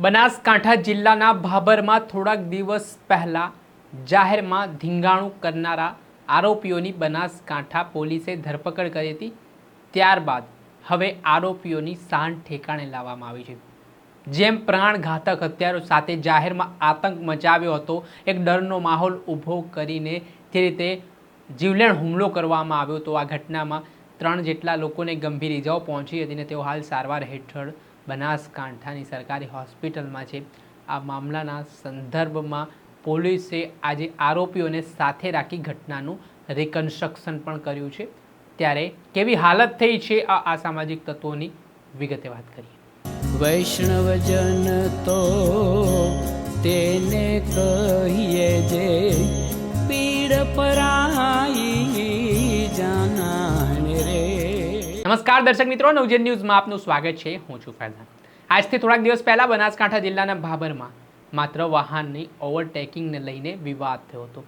બનાસકાંઠા જિલ્લાના ભાભરમાં થોડાક દિવસ પહેલા જાહેરમાં ધીંગાણું કરનારા આરોપીઓની બનાસકાંઠા પોલીસે ધરપકડ કરી હતી. ત્યારબાદ હવે આરોપીઓની શાન ઠેકાણે લાવવામાં આવી છે. જેમ પ્રાણઘાતક હત્યારો સાથે જાહેરમાં આતંક મચાવ્યો હતો, એક ડરનો માહોલ ઊભો કરીને જે રીતે જીવલેણ હુમલો કરવામાં આવ્યો તો આ ઘટનામાં ત્રણ જેટલા લોકોને ગંભીર ઇજાઓ પહોંચી હતી અને તેઓ હાલ સારવાર હેઠળ બનાસકાંઠાની સરકારી હોસ્પિટલમાં છે. આ મામલાના સંદર્ભમાં પોલીસે આજે આરોપીઓને સાથે રાખી ઘટનાનું રિકન્સ્ટ્રક્શન પણ કર્યું છે. ત્યારે કેવી હાલત થઈ છે આ અસામાજિક તત્વોની વિગતે વાત કરીએ. વૈષ્ણવજન તો તેને કહીએ જે નમસ્કાર દર્શક મિત્રો, નવજન ન્યૂઝમાં આપનું સ્વાગત છે. હું છું ફૈઝાન આજથી થોડાક દિવસ પહેલાં બનાસકાંઠા જિલ્લાના ભાભરમાં માત્ર વાહનની ઓવરટેકિંગને લઈને વિવાદ થયો હતો.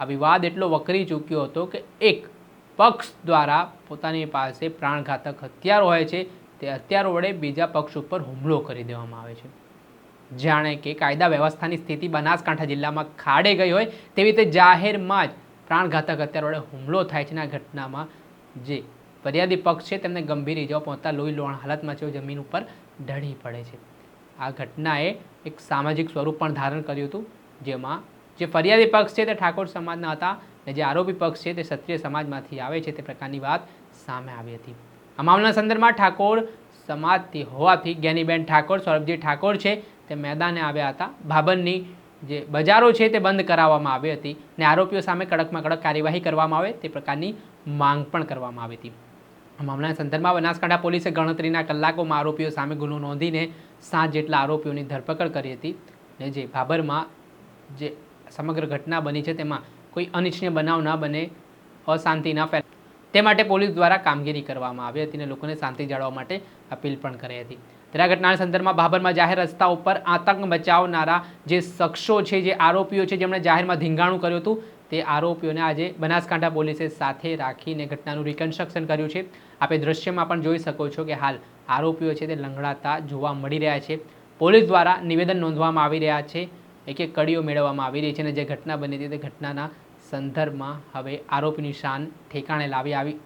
આ વિવાદ એટલો વકરી ચૂક્યો હતો કે એક પક્ષ દ્વારા પોતાની પાસે પ્રાણઘાતક હથિયારો હોય છે, તે હથિયારો વડે બીજા પક્ષ ઉપર હુમલો કરી દેવામાં આવે છે. જાણે કે કાયદા વ્યવસ્થાની સ્થિતિ બનાસકાંઠા જિલ્લામાં ખાડે ગઈ હોય, તેવી રીતે જાહેરમાં જ પ્રાણઘાતક હત્યાર વડે હુમલો થાય છે. આ ઘટનામાં જે ફરિયાદી પક્ષ છે, તેમને ગંભીર ઇજાઓ પહોંચતા લોહી લોહણ હાલતમાં છે, જમીન ઉપર ઢળી પડે છે. આ ઘટનાએ એક સામાજિક સ્વરૂપ પણ ધારણ કર્યું હતું, જેમાં જે ફરિયાદી પક્ષ છે, તે ઠાકોર સમાજના હતા અને જે આરોપી પક્ષ છે, તે ક્ષત્રિય સમાજમાંથી આવે છે, તે પ્રકારની વાત સામે આવી હતી. આ મામલાના સંદર્ભમાં ઠાકોર સમાજથી હોવાથી જ્ઞાનીબેન ઠાકોર, સૌરભજી ઠાકોર છે, તે મેદાને આવ્યા હતા. ભાબરની જે બજારો છે, તે બંધ કરાવવામાં આવી હતી અને આરોપીઓ સામે કડકમાં કડક કાર્યવાહી કરવામાં આવે તે પ્રકારની માંગ પણ કરવામાં આવી હતી. મામલાના સંદર્ભમાં બનાસકાંઠા પોલીસે ગણતરીના કલાકોમાં આરોપીઓ સામે ગુનો નોંધીને સાત જેટલા આરોપીઓની ધરપકડ કરી હતી ને જે ભાભરમાં જે સમગ્ર ઘટના બની છે તેમાં કોઈ અનિચ્છનીય બનાવ ન બને, અશાંતિ ન ફેલાય. તે માટે પોલીસ દ્વારા કામગીરી કરવામાં આવી હતી અને લોકોને શાંતિ જાળવવા માટે અપીલ પણ કરી હતી. ત્યારે ઘટનાના સંદર્ભમાં ભાભરમાં જાહેર રસ્તા ઉપર આતંક મચાવનારા જે શખ્સો છે, જે આરોપીઓ છે, જેમણે જાહેરમાં ધીંગાણું કર્યું હતું, તે આરોપીઓને આજે બનાસકાંઠા પોલીસે સાથે રાખીને ઘટનાનું રિકન્સ્ટ્રક્શન કર્યું છે. આપણે દ્રશ્યમાં પણ જોઈ શકો છો કે હાલ આરોપીઓ છે તે લંગડાતા જોવા મળી રહ્યા છે. પોલીસ દ્વારા નિવેદન નોંધવામાં આવી રહ્યા છે એક એક કડીઓ મેળવવામાં આવી રહી છે અને જે ઘટના બની હતી તે ઘટનાના સંદર્ભમાં હવે આરોપીની શાન ઠેકાણે લાવી આવી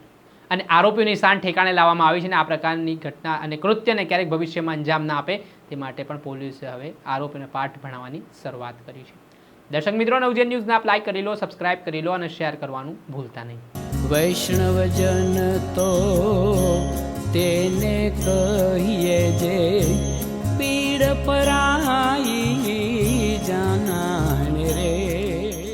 અને આરોપીઓની શાન ઠેકાણે લાવવામાં આવી છે અને આ પ્રકારની ઘટના અને કૃત્યને ક્યારેક ભવિષ્યમાં અંજામ ના આપે તે માટે પણ પોલીસે હવે આરોપીને પાઠ ભણાવવાની શરૂઆત કરી છે. દર્શક મિત્રો નવજન ન્યૂઝને આપ લાઈક કરી લો સબસ્ક્રાઇબ કરી લો અને શેર કરવાનું ભૂલતા નહીં. વૈષ્ણવજન તો તેને કહીએ જે